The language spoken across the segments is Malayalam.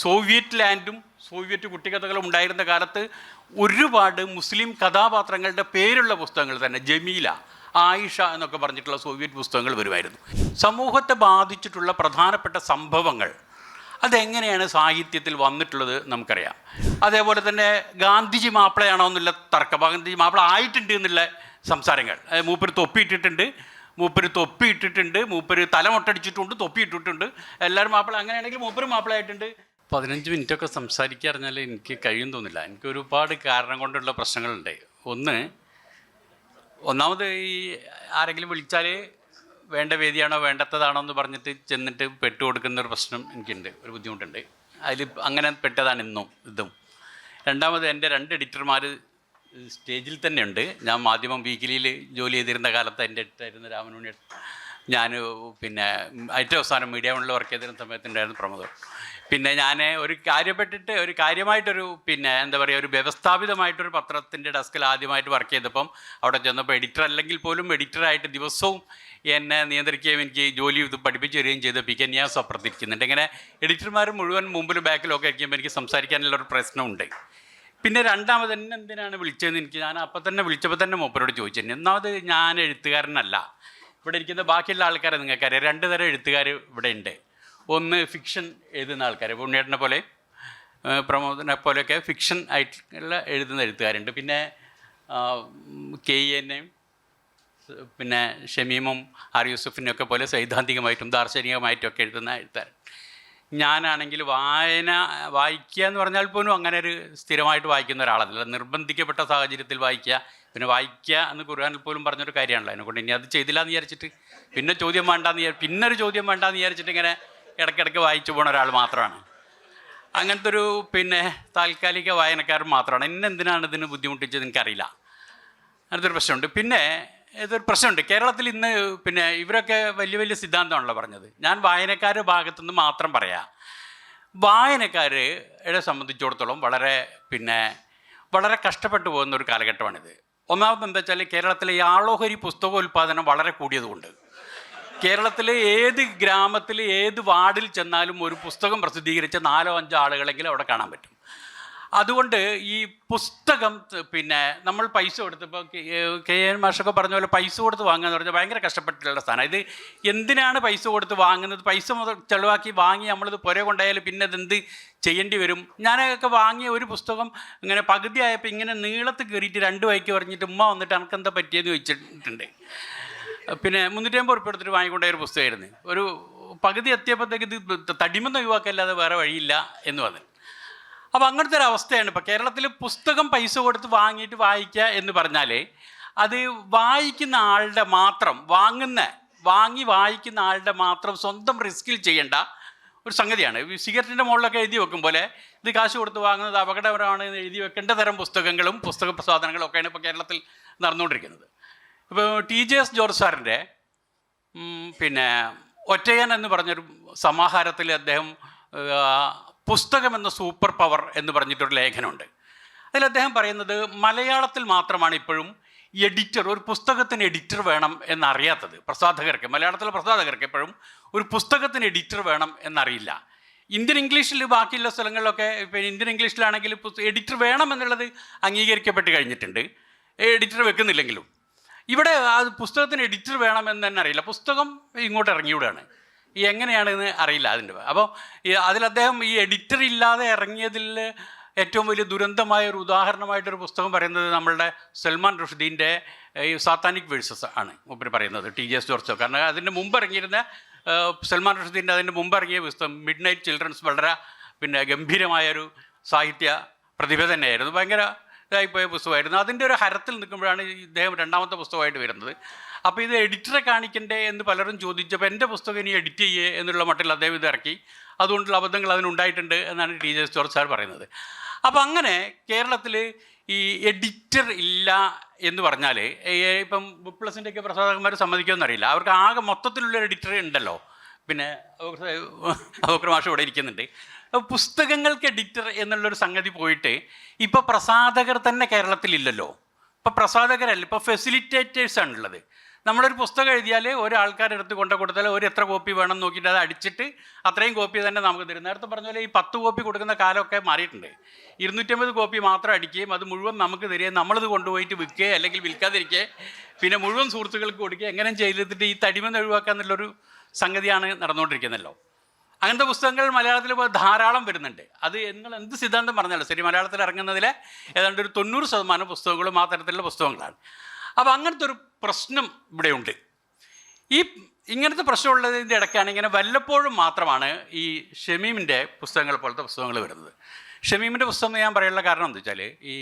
സോവിയറ്റ് ലാൻഡും സോവിയറ്റ് കുട്ടിക്കഥകളും ഉണ്ടായിരുന്ന കാലത്ത് ഒരുപാട് മുസ്ലിം കഥാപാത്രങ്ങളുടെ പേരുള്ള പുസ്തകങ്ങൾ തന്നെ ജമീല ആയിഷ എന്നൊക്കെ പറഞ്ഞിട്ടുള്ള സോവിയറ്റ് പുസ്തകങ്ങൾ വരുമായിരുന്നു. സമൂഹത്തെ ബാധിച്ചിട്ടുള്ള പ്രധാനപ്പെട്ട സംഭവങ്ങൾ അതെങ്ങനെയാണ് സാഹിത്യത്തിൽ വന്നിട്ടുള്ളത് നമുക്കറിയാം. അതേപോലെ തന്നെ ഗാന്ധിജി മാപ്പിളയാണോ എന്നുള്ള തർക്കം ഗാന്ധിജി മാപ്പിള ആയിട്ടുണ്ട് എന്നുള്ള സംസാരങ്ങൾ. മൂപ്പര് തൊപ്പിയിട്ടിട്ടുണ്ട് മൂപ്പര് തൊപ്പിയിട്ടിട്ടുണ്ട് മൂപ്പര് തലമൊട്ടടിച്ചിട്ടുണ്ട് തൊപ്പിയിട്ടിട്ടുണ്ട്. എല്ലാവരും മാപ്പിള അങ്ങനെയാണെങ്കിൽ മൂപ്പര് മാപ്പിളയായിട്ടുണ്ട്. പതിനഞ്ച് മിനിറ്റൊക്കെ സംസാരിക്കാറിഞ്ഞാൽ എനിക്ക് കഴിയും തോന്നില്ല. എനിക്ക് ഒരുപാട് കാരണം കൊണ്ടുള്ള പ്രശ്നങ്ങളുണ്ട്. ഒന്ന് ഒന്നാമത് ഈ ആരെങ്കിലും വിളിച്ചാൽ വേണ്ട വേദിയാണോ വേണ്ടത്തതാണോ എന്ന് പറഞ്ഞിട്ട് ചെന്നിട്ട് പെട്ട് കൊടുക്കുന്ന ഒരു പ്രശ്നം എനിക്കുണ്ട്. ഒരു ബുദ്ധിമുട്ടുണ്ട്. അതിൽ അങ്ങനെ പെട്ടതാണ് ഇന്നും ഇതും. രണ്ടാമത് എന്റെ രണ്ട് എഡിറ്റർമാർ സ്റ്റേജിൽ തന്നെയുണ്ട്. ഞാൻ മാധ്യമം വീക്കിലിയിൽ ജോലി ചെയ്തിരുന്ന കാലത്ത് എന്റെ എഡിറ്ററായിരുന്ന രാമനുണ്ണി. ഞാൻ പിന്നെ ഏറ്റവും അവസാനം മീഡിയ വണ്ണിൽ വർക്ക് ചെയ്തിരുന്ന സമയത്തുണ്ടായിരുന്നു പ്രമോദം. പിന്നെ ഞാൻ ഒരു കാര്യപ്പെട്ടിട്ട് ഒരു കാര്യമായിട്ടൊരു പിന്നെ എന്താ പറയുക ഒരു വ്യവസ്ഥാപിതമായിട്ടൊരു പത്രത്തിന്റെ ഡെസ്കിൽ ആദ്യമായിട്ട് വർക്ക് ചെയ്തപ്പം അവിടെ ചെന്നപ്പോൾ എഡിറ്റർ അല്ലെങ്കിൽ പോലും എഡിറ്ററായിട്ട് ദിവസവും എന്നെ നിയന്ത്രിക്കുകയും എനിക്ക് ജോലി ഇത് പഠിപ്പിച്ചു തരികയും ചെയ്ത് പി കെ അപ്പുറത്തിരിക്കുന്നുണ്ട്. ഇങ്ങനെ എഡിറ്റർമാർ മുഴുവൻ മുമ്പിലും ബാക്കിലൊക്കെ ഇരിക്കുമ്പോൾ എനിക്ക് സംസാരിക്കാനുള്ള ഒരു പ്രശ്നമുണ്ട്. പിന്നെ രണ്ടാമത് എന്നെ എന്തിനാണ് വിളിച്ചതെന്ന് എനിക്ക് ഞാൻ അപ്പം തന്നെ വിളിച്ചപ്പോൾ തന്നെ മൂപ്പരോട് ചോദിച്ചു ഒന്നാമത് ഞാൻ എഴുത്തുകാരനല്ല. ഇവിടെ ഇരിക്കുന്ന ബാക്കിയുള്ള ആൾക്കാരെ നിങ്ങൾക്കറിയാം. രണ്ട് തരം എഴുത്തുകാർ ഇവിടെ ഉണ്ട്. ഒന്ന് ഫിക്ഷൻ എഴുതുന്ന ആൾക്കാർ പുണ്യേട്ടനെ പോലെ പ്രമോദനെ പോലെയൊക്കെ ഫിക്ഷൻ ആയിട്ടുള്ള എഴുതുന്ന എഴുത്തുകാരുണ്ട്. പിന്നെ കെ എന്നെയും പിന്നെ ഷമീമും ആർ യൂസഫിനെയൊക്കെ പോലെ സൈദ്ധാന്തികമായിട്ടും ദാർശനികമായിട്ടും ഒക്കെ എഴുതുന്ന എഴുത്തുകാരൻ ഞാനാണെങ്കിൽ വായന വായിക്കുക എന്ന് പറഞ്ഞാൽ പോലും അങ്ങനെ ഒരു സ്ഥിരമായിട്ട് വായിക്കുന്ന ഒരാളല്ല. നിർബന്ധിക്കപ്പെട്ട സാഹചര്യത്തിൽ വായിക്കുക പിന്നെ വായിക്കുക എന്ന് ഖുർആനിൽ പോലും പറഞ്ഞൊരു കാര്യമാണല്ലോ. അതിനെക്കൊണ്ട് ഇനി അത് ചെയ്തില്ല എന്ന് വിചാരിച്ചിട്ട് പിന്നെ ചോദ്യം വേണ്ടാന്ന് വിചാരിച്ചു പിന്നെ ഒരു ചോദ്യം വേണ്ടാന്ന് വിചാരിച്ചിട്ട് ഇങ്ങനെ ഇടയ്ക്കിടയ്ക്ക് വായിച്ചു പോണ ഒരാൾ മാത്രമാണ്. അങ്ങനത്തെ ഒരു പിന്നെ താൽക്കാലിക വായനക്കാരൻ മാത്രമാണ്. എന്നെ എന്തിനാണ് ഇതിന് ബുദ്ധിമുട്ടിച്ചത് എനിക്കറിയില്ല. അങ്ങനത്തെ ഒരു പ്രശ്നമുണ്ട്. പിന്നെ ഇതൊരു പ്രശ്നമുണ്ട്. കേരളത്തിൽ ഇന്ന് പിന്നെ ഇവരൊക്കെ വലിയ വലിയ സിദ്ധാന്തമാണല്ലോ പറഞ്ഞത്. ഞാൻ വായനക്കാരുടെ ഭാഗത്തുനിന്ന് മാത്രം പറയാം. വായനക്കാരെ സംബന്ധിച്ചിടത്തോളം വളരെ പിന്നെ വളരെ കഷ്ടപ്പെട്ടു പോകുന്ന ഒരു കാലഘട്ടമാണിത്. ഒന്നാമത് എന്താ വെച്ചാൽ കേരളത്തിലെ ഈ ആളോഹരി പുസ്തകോൽപാദനം വളരെ കൂടിയതുകൊണ്ട്. കേരളത്തിലെ ഏത് ഗ്രാമത്തിൽ ഏത് വാർഡിൽ ചെന്നാലും ഒരു പുസ്തകം പ്രസിദ്ധീകരിച്ച നാലോ അഞ്ചോ ആളുകളെങ്കിലും അവിടെ കാണാൻ പറ്റും. അതുകൊണ്ട് ഈ പുസ്തകം പിന്നെ നമ്മൾ പൈസ കൊടുത്ത് ഇപ്പോൾ കെ എൻ മാഷൊക്കെ പറഞ്ഞ പോലെ പൈസ കൊടുത്ത് വാങ്ങുക എന്ന് പറഞ്ഞാൽ ഭയങ്കര കഷ്ടപ്പെട്ടിട്ടുള്ള സ്ഥാനം ഇത് എന്തിനാണ് പൈസ കൊടുത്ത് വാങ്ങുന്നത്? പൈസ മുതൽ ചെലവാക്കി വാങ്ങി നമ്മളിത് പുര കൊണ്ടായാലും പിന്നെ അതെന്ത് ചെയ്യേണ്ടി വരും? ഞാനൊക്കെ വാങ്ങിയ ഒരു പുസ്തകം ഇങ്ങനെ പകുതി ആയപ്പോൾ ഇങ്ങനെ നീളത്ത് കയറിയിട്ട് രണ്ട് വൈക്ക് പറഞ്ഞിട്ട് ഉമ്മ വന്നിട്ട് എനിക്കെന്താ പറ്റിയെന്ന് ചോദിച്ചിട്ടുണ്ട്. പിന്നെ മുന്നൂറ്റി അമ്പത് ഉറുപ്പ് എടുത്തിട്ട് വാങ്ങിക്കൊണ്ട ഒരു പുസ്തകമായിരുന്നു. ഒരു പകുതി എത്തിയപ്പോഴത്തേക്ക് ഇത് തടിമെന്ന് ഒഴിവാക്കല്ലാതെ വേറെ വഴിയില്ല എന്ന് പറഞ്ഞു. അപ്പോൾ അങ്ങനത്തെ ഒരു അവസ്ഥയാണ്. ഇപ്പോൾ കേരളത്തിൽ പുസ്തകം പൈസ കൊടുത്ത് വാങ്ങിയിട്ട് വായിക്കുക എന്ന് പറഞ്ഞാൽ അത് വായിക്കുന്ന ആളുടെ മാത്രം വാങ്ങുന്ന വാങ്ങി വായിക്കുന്ന ആളുടെ മാത്രം സ്വന്തം റിസ്കിൽ ചെയ്യേണ്ട ഒരു സംഗതിയാണ്. സിഗരറ്റിന്റെ മുകളിലൊക്കെ എഴുതി വെക്കും പോലെ ഇത് കാശ് കൊടുത്ത് വാങ്ങുന്നത് അപകടപരമാണ് എഴുതി വെക്കേണ്ട തരം പുസ്തകങ്ങളും പുസ്തക പ്രസാധനങ്ങളും ഒക്കെയാണ് ഇപ്പോൾ കേരളത്തിൽ നടന്നുകൊണ്ടിരിക്കുന്നത്. ഇപ്പോൾ ടി ജെ എസ് ജോർജ് സാറിന്റെ പിന്നെ ഒറ്റയൻ എന്ന് പറഞ്ഞൊരു സമാഹാരത്തിൽ അദ്ദേഹം പുസ്തകം എന്ന സൂപ്പർ പവർ എന്ന് പറഞ്ഞിട്ടൊരു ലേഖനമുണ്ട്. അതിൽ അദ്ദേഹം പറയുന്നത് മലയാളത്തിൽ മാത്രമാണ് ഇപ്പോഴും എഡിറ്റർ ഒരു പുസ്തകത്തിന് എഡിറ്റർ വേണം എന്നറിയാത്തത്. പ്രസാധകർക്ക് മലയാളത്തിലെ പ്രസാധകർക്ക് എപ്പോഴും ഒരു പുസ്തകത്തിന് എഡിറ്റർ വേണം എന്നറിയില്ല. ഇന്ത്യൻ ഇംഗ്ലീഷിൽ ബാക്കിയുള്ള സ്ഥലങ്ങളിലൊക്കെ ഇപ്പം ഇന്ത്യൻ ഇംഗ്ലീഷിലാണെങ്കിൽ എഡിറ്റർ വേണം എന്നുള്ളത് അംഗീകരിക്കപ്പെട്ട് കഴിഞ്ഞിട്ടുണ്ട്. എഡിറ്റർ വെക്കുന്നില്ലെങ്കിലും. ഇവിടെ ആ പുസ്തകത്തിന് എഡിറ്റർ വേണമെന്ന് തന്നെ അറിയില്ല. പുസ്തകം ഇങ്ങോട്ട് ഇറങ്ങിവിടുകയാണ്. ഈ എങ്ങനെയാണെന്ന് അറിയില്ല അതിന്റെ അപ്പോൾ അതിൽ അദ്ദേഹം ഈ എഡിറ്റർ ഇല്ലാതെ ഇറങ്ങിയതിൽ ഏറ്റവും വലിയ ദുരന്തമായ ഒരു ഉദാഹരണമായിട്ടൊരു പുസ്തകം പറയുന്നത് നമ്മളുടെ സൽമാൻ റുഷ്ദീന്റെ ഈ സാത്താനിക് വേഴ്സസ് ആണ് മൂപ്പര് പറയുന്നത് ടി ജി എസ് ജോർജോ കാരണം അതിന്റെ മുമ്പ് ഇറങ്ങിയിരുന്ന സൽമാൻ റുഷ്ദീന്റെ അതിന്റെ മുമ്പ് ഇറങ്ങിയ പുസ്തകം മിഡ് നൈറ്റ് ചിൽഡ്രൻസ് വളരെ പിന്നെ ഗംഭീരമായൊരു സാഹിത്യ പ്രതിഭ തന്നെയായിരുന്നു. ഭയങ്കര ഇതായിപ്പോയ പുസ്തകമായിരുന്നു. അതിന്റെ ഒരു ഹരത്തിൽ നിൽക്കുമ്പോഴാണ് ഇദ്ദേഹം രണ്ടാമത്തെ പുസ്തകമായിട്ട് വരുന്നത്. അപ്പോൾ ഇത് എഡിറ്ററെ കാണിക്കണ്ടേ എന്ന് പലരും ചോദിച്ചപ്പോൾ എന്റെ പുസ്തകം ഇനി എഡിറ്റ് ചെയ്യേ എന്നുള്ള മട്ടിൽ അദ്ദേഹം ഇത് ഇറക്കി. അതുകൊണ്ടുള്ള അബദ്ധങ്ങൾ അതിനുണ്ടായിട്ടുണ്ട് എന്നാണ് ടി ജെ ജോർജ് സാർ പറയുന്നത്. അപ്പോൾ അങ്ങനെ കേരളത്തിൽ ഈ എഡിറ്റർ ഇല്ല എന്ന് പറഞ്ഞാൽ ഇപ്പം ബുക്ക് ഒക്കെ പ്രസാധകന്മാർ സമ്മതിക്കുമെന്നറിയില്ല അവർക്ക് ആകെ മൊത്തത്തിലുള്ള എഡിറ്റർ ഉണ്ടല്ലോ. പിന്നെ അവക്ര മാഷ് ഇവിടെ ഇരിക്കുന്നുണ്ട് പുസ്തകങ്ങൾക്ക് എഡിറ്റർ എന്നുള്ളൊരു സംഗതി പോയിട്ട് ഇപ്പോൾ പ്രസാധകർ തന്നെ കേരളത്തിലില്ലല്ലോ. ഇപ്പോൾ പ്രസാധകരല്ല ഇപ്പോൾ ഫെസിലിറ്റേറ്റേഴ്സ് ആണുള്ളത്. നമ്മളൊരു പുസ്തകം എഴുതിയാൽ ഒരാൾക്കാരുടെ അടുത്ത് കൊണ്ടു കൊടുത്താൽ ഒരു എത്ര കോപ്പി വേണം നോക്കിയിട്ട് അത് അടിച്ചിട്ട് അത്രയും കോപ്പി തന്നെ നമുക്ക് തരും. നേരത്തെ പറഞ്ഞ പോലെ ഈ പത്ത് കോപ്പി കൊടുക്കുന്ന കാലമൊക്കെ മാറിയിട്ടുണ്ട്. ഇരുന്നൂറ്റമ്പത് കോപ്പി മാത്രം അടിക്കുകയും അത് മുഴുവൻ നമുക്ക് തരികയും നമ്മളിത് കൊണ്ടുപോയിട്ട് വിൽക്കുകയോ അല്ലെങ്കിൽ വിൽക്കാതിരിക്കുകയോ പിന്നെ മുഴുവൻ സുഹൃത്തുക്കൾക്ക് കൊടുക്കുക എങ്ങനെ ചെയ്തിട്ട് ഈ തടിമെന്ന് ഒഴിവാക്കുക എന്നുള്ളൊരു സംഗതിയാണ് നടന്നുകൊണ്ടിരിക്കുന്നല്ലോ. അങ്ങനത്തെ പുസ്തകങ്ങൾ മലയാളത്തിൽ ഇപ്പോൾ ധാരാളം വരുന്നുണ്ട്. അത് നിങ്ങൾ എന്ത് സിദ്ധാന്തം പറഞ്ഞാലും ശരി മലയാളത്തിൽ ഇറങ്ങുന്നതിലെ ഏതാണ്ട് ഒരു തൊണ്ണൂറ് ശതമാനം പുസ്തകങ്ങളും ആ തരത്തിലുള്ള പുസ്തകങ്ങളാണ്. അപ്പോൾ അങ്ങനത്തെ ഒരു പ്രശ്നം ഇവിടെയുണ്ട് ഈ ഇങ്ങനത്തെ പ്രശ്നമുള്ളതിന്റെ ഇടയ്ക്കാണ് ഇങ്ങനെ വല്ലപ്പോഴും മാത്രമാണ് ഈ ഷമീമിന്റെ പുസ്തകങ്ങൾ പോലത്തെ പുസ്തകങ്ങൾ വരുന്നത്. ഷമീമിന്റെ പുസ്തകം ഞാൻ പറയാനുള്ള കാരണം എന്താ വെച്ചാൽ ഈ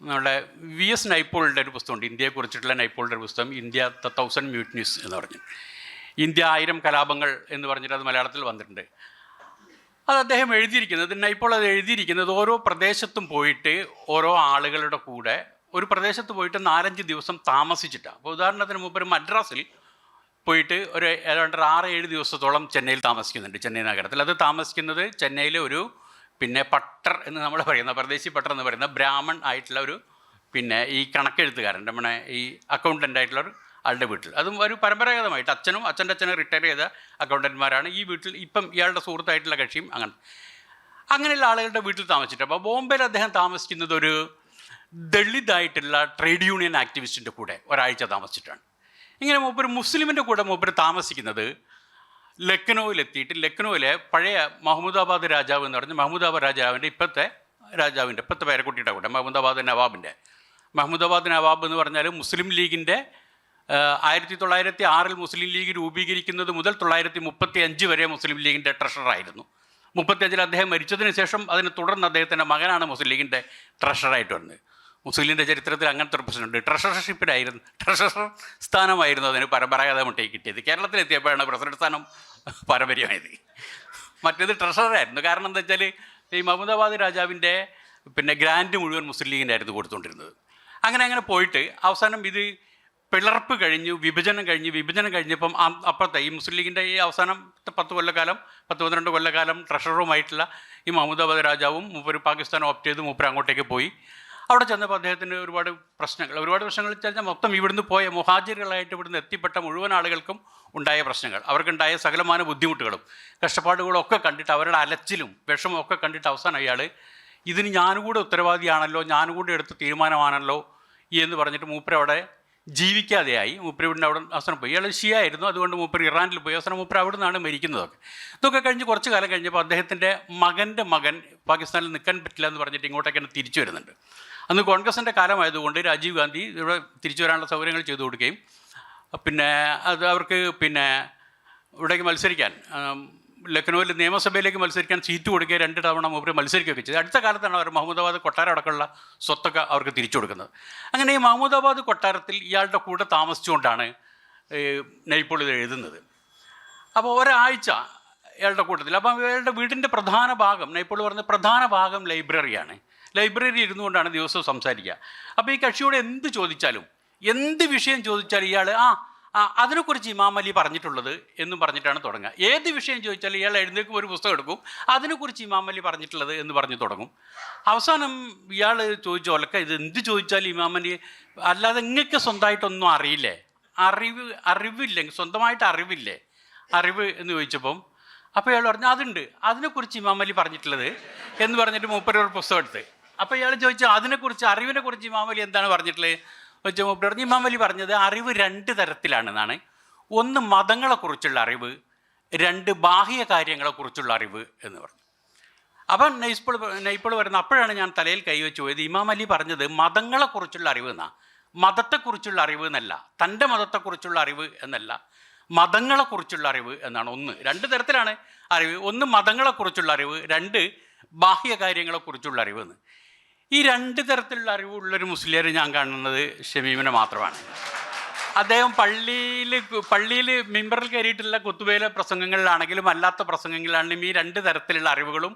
നമ്മുടെ വി എസ് നൈപ്പോളിന്റെ ഒരു പുസ്തകമുണ്ട്. ഇന്ത്യയെക്കുറിച്ചിട്ടുള്ള നൈപ്പോളിന്റെ ഒരു പുസ്തകം India the thousand mute news എന്ന് പറഞ്ഞു. ഇന്ത്യ ആയിരം കലാപങ്ങൾ എന്ന് പറഞ്ഞിട്ട് അത് മലയാളത്തിൽ വന്നിട്ടുണ്ട്. അത് അദ്ദേഹം എഴുതിയിരിക്കുന്നത് ഇപ്പോൾ അത് എഴുതിയിരിക്കുന്നത് ഓരോ പ്രദേശത്തും പോയിട്ട് ഓരോ ആളുകളുടെ കൂടെ ഒരു പ്രദേശത്ത് പോയിട്ട് നാലഞ്ച് ദിവസം താമസിച്ചിട്ടാണ് അപ്പോൾ ഉദാഹരണത്തിന് മുമ്പ് മദ്രാസിൽ പോയിട്ട് ഒരു ഏതാണ്ട് ആറ് ഏഴ് ദിവസത്തോളം ചെന്നൈയിൽ താമസിക്കുന്നുണ്ട് ചെന്നൈ നഗരത്തിൽ. അത് താമസിക്കുന്നത് ചെന്നൈയിലെ ഒരു പിന്നെ പട്ടർ എന്ന് നമ്മൾ പറയുന്ന പ്രദേശി പട്ടർ എന്ന് പറയുന്ന ബ്രാഹ്മൺ ആയിട്ടുള്ള ഒരു പിന്നെ ഈ കണക്കെഴുത്തുകാരൻ നമ്മുടെ ഈ അക്കൗണ്ടന്റ് ആയിട്ടുള്ള ഒരു ആളുടെ വീട്ടിൽ. അതും ഒരു പരമ്പരാഗതമായിട്ട് അച്ഛനും അച്ഛന്റെ അച്ഛനും റിട്ടയർ ചെയ്ത അക്കൗണ്ടന്റ്മാരാണ് ഈ വീട്ടിൽ ഇപ്പം ഇയാളുടെ സുഹൃത്തായിട്ടുള്ള കക്ഷിയും അങ്ങനെ. അങ്ങനെയുള്ള ആളുകളുടെ വീട്ടിൽ താമസിച്ചിട്ട് അപ്പോൾ ബോംബെയിൽ അദ്ദേഹം താമസിക്കുന്നത് ഒരു ദളിതായിട്ടുള്ള ട്രേഡ് യൂണിയൻ ആക്ടിവിസ്റ്റിന്റെ കൂടെ ഒരാഴ്ച താമസിച്ചിട്ടാണ്. ഇങ്ങനെ മൂപ്പർ മുസ്ലിമിന്റെ കൂടെ മൂപ്പർ താമസിക്കുന്നത് ലക്നൗവിലെത്തിയിട്ട് ലക്നൗവിലെ പഴയ മഹമ്മദാബാദ് രാജാവ് എന്ന് പറഞ്ഞ മഹമ്മദാബാദ് രാജാവിന്റെ ഇപ്പോഴത്തെ രാജാവിന്റെ ഇപ്പോഴത്തെ പേരക്കുട്ടിയുടെ കൂടെ മഹമ്മദാബാദ് നവാബിന്റെ. മഹമ്മദാബാദ് നവാബ് എന്ന് പറഞ്ഞാൽ മുസ്ലിം ലീഗിന്റെ ആയിരത്തി തൊള്ളായിരത്തി ആറിൽ മുസ്ലിം ലീഗ് രൂപീകരിക്കുന്നത് മുതൽ തൊള്ളായിരത്തി മുപ്പത്തി അഞ്ച് വരെ മുസ്ലിം ലീഗിന്റെ ട്രഷറായിരുന്നു. മുപ്പത്തിയഞ്ചിൽ അദ്ദേഹം മരിച്ചതിന് ശേഷം അതിന് തുടർന്ന് അദ്ദേഹത്തിന്റെ മകനാണ് മുസ്ലിം ലീഗിന്റെ ട്രഷറായിട്ട് വന്നത്. മുസ്ലിം ലീഗിന്റെ ചരിത്രത്തിൽ അങ്ങനത്തെ ഒരു പ്രശ്നമുണ്ട്. ട്രഷറർഷിപ്പിലായിരുന്നു. ട്രഷറർ സ്ഥാനമായിരുന്നു അതിന് പരമ്പരാഗതമായിട്ട് കിട്ടിയത്. കേരളത്തിലെത്തിയപ്പോഴാണ് പ്രസിഡന്റ് സ്ഥാനം പാരമ്പര്യമായത്. മറ്റേത് ട്രഷറായിരുന്നു കാരണം എന്താ വെച്ചാൽ ഈ മഹമ്മദാബാദ് രാജാവിന്റെ പിന്നെ ഗ്രാൻഡ് മുഴുവൻ മുസ്ലിം ലീഗിന്റെ ആയിരുന്നു കൊടുത്തുകൊണ്ടിരുന്നത്. അങ്ങനെ അങ്ങനെ പോയിട്ട് അവസാനം ഇത് പിളർപ്പ് കഴിഞ്ഞു വിഭജനം കഴിഞ്ഞ് വിഭജനം കഴിഞ്ഞപ്പം അപ്പുറത്തെ ഈ മുസ്ലിം ലീഗിന്റെ ഈ അവസാനം പത്ത് കൊല്ലക്കാലം പത്ത് പന്ത്രണ്ട് കൊല്ലക്കാലം ട്രഷററുമായിട്ടുള്ള ഈ മഹമ്മദാബാദ് രാജാവും മൂപ്പര് പാകിസ്ഥാൻ ഓപ്റ്റ് ചെയ്ത് മൂപ്പര് അങ്ങോട്ടേക്ക് പോയി. അവിടെ ചെന്നപ്പോൾ അദ്ദേഹത്തിന് ഒരുപാട് പ്രശ്നങ്ങൾ. ഒരുപാട് പ്രശ്നങ്ങൾ വെച്ചാൽ മൊത്തം ഇവിടുന്ന് പോയ മുഹാജിറുകളായിട്ട് ഇവിടുന്ന് എത്തിപ്പെട്ട മുഴുവൻ ആളുകൾക്കും ഉണ്ടായ പ്രശ്നങ്ങൾ. അവർക്കുണ്ടായ സകലമാന ബുദ്ധിമുട്ടുകളും കഷ്ടപ്പാടുകളും ഒക്കെ കണ്ടിട്ട് അവരുടെ അലച്ചിലും വിഷമവും ഒക്കെ കണ്ടിട്ട് അവസാനം അയാൾ ഇതിന് ഞാനും കൂടെ ഉത്തരവാദിയാണല്ലോ ഞാനും കൂടെ എടുത്ത തീരുമാനമാണല്ലോ എന്ന് പറഞ്ഞിട്ട് മൂപ്പര് അവിടെ ജീവിക്കാതെയായി മൂപ്പര് ഇവിടുന്ന് അവിടെ അവസാനം പോയി. ഇയാൾ ഷിയായിരുന്നു അതുകൊണ്ട് മൂപ്പര് ഇറാനിൽ പോയി. അവസാനം മൂപ്പര് അവിടെ നിന്നാണ് മരിക്കുന്നതൊക്കെ. ഇതൊക്കെ കഴിഞ്ഞ് കുറച്ച് കാലം കഴിഞ്ഞപ്പോൾ അദ്ദേഹത്തിന്റെ മകന്റെ മകൻ പാകിസ്ഥാനിൽ നിൽക്കാൻ പറ്റില്ല എന്ന് പറഞ്ഞിട്ട് ഇങ്ങോട്ടേക്ക് തന്നെ തിരിച്ചു വരുന്നുണ്ട്. അന്ന് കോൺഗ്രസിന്റെ കാലമായതുകൊണ്ട് രാജീവ് ഗാന്ധി ഇവിടെ തിരിച്ചു വരാനുള്ള സൗകര്യങ്ങൾ ചെയ്തു കൊടുക്കുകയും പിന്നെ അത് അവർക്ക് പിന്നെ ഇവിടേക്ക് മത്സരിക്കാൻ ലക്നൗവിൽ നിയമസഭയിലേക്ക് മത്സരിക്കാൻ സീറ്റ് കൊടുക്കുക രണ്ട് തവണ മൂപ്പര് മത്സരിക്കുകയൊക്കെ ചെയ്തു. അടുത്ത കാലത്താണ് അവർ മഹമ്മദാബാദ് കൊട്ടാരം അടക്കമുള്ള സ്വത്തൊക്കെ അവർക്ക് തിരിച്ചു കൊടുക്കുന്നത്. അങ്ങനെ ഈ മഹമ്മദാബാദ് കൊട്ടാരത്തിൽ ഇയാളുടെ കൂടെ താമസിച്ചുകൊണ്ടാണ് നൈപ്പോൾ ഇത് എഴുതുന്നത്. അപ്പോൾ ഒരാഴ്ച ഇയാളുടെ കൂട്ടത്തിൽ. അപ്പം ഇയാളുടെ വീടിന്റെ പ്രധാന ഭാഗം നൈപ്പോൾ പറഞ്ഞ പ്രധാന ഭാഗം ലൈബ്രറിയാണ്. ലൈബ്രറി ഇരുന്നുകൊണ്ടാണ് ദിവസവും സംസാരിക്കുക. അപ്പോൾ ഈ കക്ഷിയോട് എന്ത് ചോദിച്ചാലും എന്ത് വിഷയം ചോദിച്ചാലും ഇയാൾ ആ അതിനെക്കുറിച്ച് ഇമാം അലി പറഞ്ഞിട്ടുള്ളത് എന്നും പറഞ്ഞിട്ടാണ് തുടങ്ങുക. ഏത് വിഷയം ചോദിച്ചാലും ഇയാൾ എഴുന്നേക്കും ഒരു പുസ്തകം എടുക്കും. അതിനെക്കുറിച്ച് ഇമാം അലി പറഞ്ഞിട്ടുള്ളത് എന്ന് പറഞ്ഞ് തുടങ്ങും. അവസാനം ഇയാൾ ചോദിച്ച ഒലക്ക ഇത് എന്ത് ചോദിച്ചാലും ഇമാം അലി അല്ലാതെ നിങ്ങൾക്ക് സ്വന്തമായിട്ടൊന്നും അറിയില്ലേ? അറിവ് അറിവില്ലെങ്കിൽ സ്വന്തമായിട്ട് അറിവില്ലേ? അറിവ് എന്ന് ചോദിച്ചപ്പം അപ്പോൾ ഇയാൾ പറഞ്ഞു അതുണ്ട്. അതിനെക്കുറിച്ച് ഇമാം അലി പറഞ്ഞിട്ടുള്ളത് എന്ന് പറഞ്ഞിട്ട് മൂപ്പരോട് പുസ്തകം എടുത്ത്. അപ്പോൾ ഇയാൾ ചോദിച്ചു അതിനെക്കുറിച്ച് അറിവിനെക്കുറിച്ച് ഇമാം അലി എന്താണ് പറഞ്ഞിട്ടുള്ളത്? മൂപ്പര് പറഞ്ഞു ഇമാം അലി പറഞ്ഞത് അറിവ് രണ്ട് തരത്തിലാണെന്നാണ്. ഒന്ന് മതങ്ങളെക്കുറിച്ചുള്ള അറിവ് രണ്ട് ബാഹ്യ കാര്യങ്ങളെക്കുറിച്ചുള്ള അറിവ് എന്ന് പറഞ്ഞു. അപ്പം നൈസ്പോൾ നെയ്പ്പോൾ വരുന്ന അപ്പോഴാണ് ഞാൻ തലയിൽ കൈവച്ച് പോയത്. ഇമാം അലി പറഞ്ഞത് മതങ്ങളെക്കുറിച്ചുള്ള അറിവ് എന്നാ മതത്തെക്കുറിച്ചുള്ള അറിവ് എന്നല്ല തന്റെ മതത്തെക്കുറിച്ചുള്ള അറിവ് എന്നല്ല മതങ്ങളെക്കുറിച്ചുള്ള അറിവ് എന്നാണ് ഒന്ന്. രണ്ട് തരത്തിലാണ് അറിവ്. ഒന്ന് മതങ്ങളെക്കുറിച്ചുള്ള അറിവ് രണ്ട് ബാഹ്യ കാര്യങ്ങളെക്കുറിച്ചുള്ള അറിവ് എന്ന് ഈ രണ്ട് തരത്തിലുള്ള അറിവുള്ളൊരു മുസ്ലിയർ ഞാൻ കാണുന്നത് ഷമീമിനെ മാത്രമാണ്. അദ്ദേഹം പള്ളിയിൽ പള്ളിയിൽ മിമ്പറിൽ കയറിയിട്ടുള്ള കുത്തുവേല പ്രസംഗങ്ങളിലാണെങ്കിലും അല്ലാത്ത പ്രസംഗങ്ങളിലാണെങ്കിലും ഈ രണ്ട് തരത്തിലുള്ള അറിവുകളും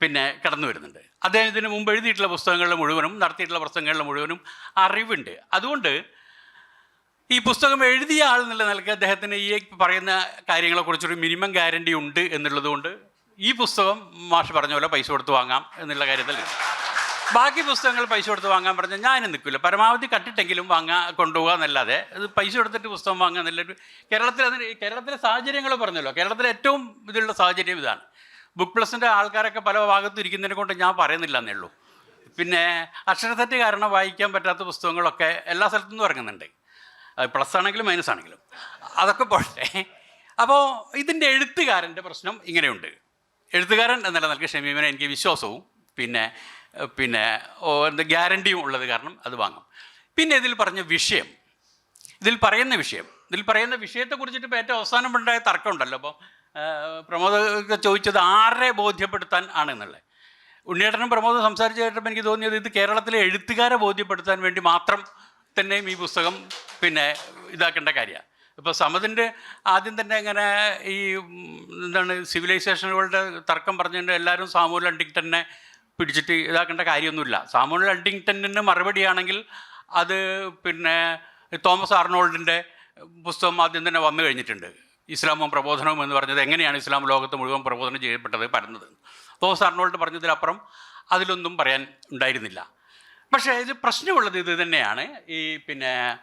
പിന്നെ കടന്നു വരുന്നുണ്ട്. അദ്ദേഹം ഇതിന് മുമ്പ് എഴുതിയിട്ടുള്ള പുസ്തകങ്ങളിൽ മുഴുവനും നടത്തിയിട്ടുള്ള പ്രസംഗങ്ങളിൽ മുഴുവനും അറിവുണ്ട്. അതുകൊണ്ട് ഈ പുസ്തകം എഴുതിയ ആൾ എന്നുള്ള നിലയ്ക്ക് അദ്ദേഹത്തിന് ഈ പറയുന്ന കാര്യങ്ങളെക്കുറിച്ചൊരു മിനിമം ഗ്യാരണ്ടി ഉണ്ട് എന്നുള്ളതുകൊണ്ട് ഈ പുസ്തകം മാഷ് പറഞ്ഞ പോലെ പൈസ കൊടുത്ത് വാങ്ങാം എന്നുള്ള കാര്യത്തിൽ ബാക്കി പുസ്തകങ്ങൾ പൈസ കൊടുത്ത് വാങ്ങാൻ പറഞ്ഞാൽ ഞാനും നിൽക്കില്ല പരമാവധി കട്ടിട്ടെങ്കിലും വാങ്ങാൻ കൊണ്ടുപോകുക എന്നല്ലാതെ ഇത് പൈസ കൊടുത്തിട്ട് പുസ്തകം വാങ്ങുക എന്നുള്ളൊരു കേരളത്തിൽ അതിന് കേരളത്തിലെ സാഹചര്യങ്ങൾ പറഞ്ഞല്ലോ. കേരളത്തിലെ ഏറ്റവും ഇതിലുള്ള സാഹചര്യം ഇതാണ്. ബുക്ക് പ്ലസിന്റെ ആൾക്കാരൊക്കെ പല ഭാഗത്തും ഇരിക്കുന്നതിനെ കൊണ്ട് ഞാൻ പറയുന്നില്ല എന്നേ ഉള്ളൂ. പിന്നെ അക്ഷരത്തെറ്റ് കാരണം വായിക്കാൻ പറ്റാത്ത പുസ്തകങ്ങളൊക്കെ എല്ലാ സ്ഥലത്തു നിന്നും ഇറങ്ങുന്നുണ്ട്. പ്ലസ് ആണെങ്കിലും മൈനസ് ആണെങ്കിലും. അതൊക്കെ പോട്ടെ. അപ്പോൾ ഇതിന്റെ എഴുത്തുകാരന്റെ പ്രശ്നം ഇങ്ങനെയുണ്ട്. എഴുത്തുകാരൻ എന്നല്ല നൽകിയ ഷമീമിനെ എനിക്ക് വിശ്വാസവും പിന്നെ പിന്നെ ഗ്യാരണ്ടിയും ഉള്ളത് കാരണം അത് വാങ്ങും. പിന്നെ ഇതിൽ പറഞ്ഞ വിഷയം. ഇതിൽ പറയുന്ന വിഷയം. ഇതിൽ പറയുന്ന വിഷയത്തെ കുറിച്ചിട്ട് ഇപ്പോൾ ഏറ്റവും അവസാനം ഉണ്ടായ തർക്കമുണ്ടല്ലോ അപ്പോൾ പ്രമോദ് ഒക്കെ ചോദിച്ചത് ആരെ ബോധ്യപ്പെടുത്താൻ ആണെന്നുള്ളത് ഉണ്ണിയേട്ടനും പ്രമോദ് സംസാരിച്ചു കേട്ടപ്പോൾ എനിക്ക് തോന്നിയത് ഇത് കേരളത്തിലെ എഴുത്തുകാരെ ബോധ്യപ്പെടുത്താൻ വേണ്ടി മാത്രം തന്നെയും ഈ പുസ്തകം പിന്നെ ഇതാക്കേണ്ട കാര്യമാണ്. ഇപ്പോൾ സമതിന്റെ ആദ്യം തന്നെ ഇങ്ങനെ ഈ എന്താണ് സിവിലൈസേഷനുകളുടെ തർക്കം പറഞ്ഞുകൊണ്ട് എല്ലാവരും സാമൂഹ്യ അണ്ടിങ്ടനെ പിടിച്ചിട്ട് ഇതാക്കേണ്ട കാര്യമൊന്നുമില്ല. സാമൂഹ്യ മറുപടി മറുപടിയാണെങ്കിൽ അത് പിന്നെ തോമസ് ആർണോൾഡിന്റെ പുസ്തകം ആദ്യം തന്നെ വന്നു കഴിഞ്ഞിട്ടുണ്ട്. ഇസ്ലാമും പ്രബോധനവും എന്ന് പറഞ്ഞത് എങ്ങനെയാണ് ഇസ്ലാം ലോകത്ത് മുഴുവൻ പ്രബോധനം ചെയ്യപ്പെട്ടത് പരന്നത്. തോമസ് ആർണോൾഡ് പറഞ്ഞതിനപ്പുറം അതിലൊന്നും പറയാൻ ഉണ്ടായിരുന്നില്ല. പക്ഷേ ഇത് പ്രശ്നമുള്ളത് ഇത് തന്നെയാണ്. ഈ പിന്നെ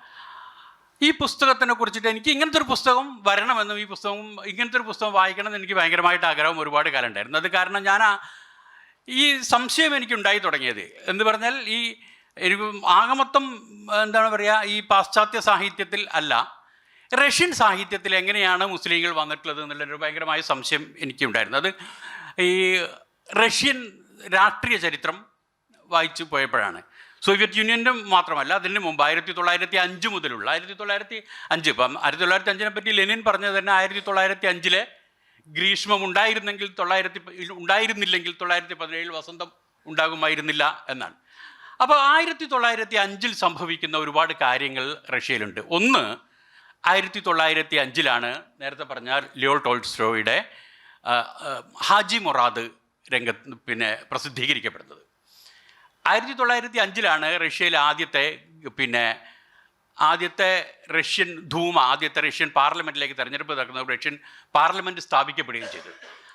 ഈ പുസ്തകത്തിനെ കുറിച്ചിട്ട് എനിക്ക് ഇങ്ങനത്തെ ഒരു പുസ്തകം വരണമെന്നും ഈ പുസ്തകം ഇങ്ങനത്തെ ഒരു പുസ്തകം വായിക്കണം എന്ന് എനിക്ക് ഭയങ്കരമായിട്ട് ആഗ്രഹം ഒരുപാട് കാലം ഉണ്ടായിരുന്നു. അത് കാരണം ഞാൻ ആ ഈ സംശയം എനിക്ക് ഉണ്ടായി തുടങ്ങിയത്. എന്ന് പറഞ്ഞാൽ ഈ ആകമൊത്തം എന്താണ് പറയുക ഈ പാശ്ചാത്യ സാഹിത്യത്തിൽ അല്ല റഷ്യൻ സാഹിത്യത്തിൽ എങ്ങനെയാണ് മുസ്ലിങ്ങൾ വന്നിട്ടുള്ളത് എന്നുള്ളൊരു ഭയങ്കരമായ സംശയം എനിക്കുണ്ടായിരുന്നു. അത് ഈ റഷ്യൻ രാഷ്ട്രീയ ചരിത്രം വായിച്ചു പോയപ്പോഴാണ്. സോവിയറ്റ് യൂണിയന്റെ മാത്രമല്ല അതിന് മുമ്പ് ആയിരത്തി തൊള്ളായിരത്തി അഞ്ച് മുതലുള്ള ആയിരത്തി തൊള്ളായിരത്തി അഞ്ച് ഇപ്പം ആയിരത്തി തൊള്ളായിരത്തി അഞ്ചിനെ പറ്റി ലെനിൻ പറഞ്ഞത് തന്നെ ആയിരത്തി തൊള്ളായിരത്തി അഞ്ചിലെ ഗ്രീഷ്മം ഉണ്ടായിരുന്നെങ്കിൽ തൊള്ളായിരത്തി ഉണ്ടായിരുന്നില്ലെങ്കിൽ തൊള്ളായിരത്തി പതിനേഴിൽ വസന്തം ഉണ്ടാകുമായിരുന്നില്ല എന്നാണ്. അപ്പോൾ ആയിരത്തി തൊള്ളായിരത്തി അഞ്ചിൽ സംഭവിക്കുന്ന ഒരുപാട് കാര്യങ്ങൾ റഷ്യയിലുണ്ട്. ഒന്ന് ആയിരത്തി തൊള്ളായിരത്തി അഞ്ചിലാണ് നേരത്തെ പറഞ്ഞ ലിയോൾ ടോൾസ്റ്റോയുടെ ഹാജി മൊറാദ് രംഗത്ത് പിന്നെ പ്രസിദ്ധീകരിക്കപ്പെടുന്നത്. ആയിരത്തി തൊള്ളായിരത്തി അഞ്ചിലാണ് റഷ്യയിലെ ആദ്യത്തെ പിന്നെ ആദ്യത്തെ റഷ്യൻ ധൂമ ആദ്യത്തെ റഷ്യൻ പാർലമെന്റിലേക്ക് തെരഞ്ഞെടുപ്പ് നടക്കുന്ന റഷ്യൻ പാർലമെന്റ് സ്ഥാപിക്കപ്പെടുകയും ചെയ്തു.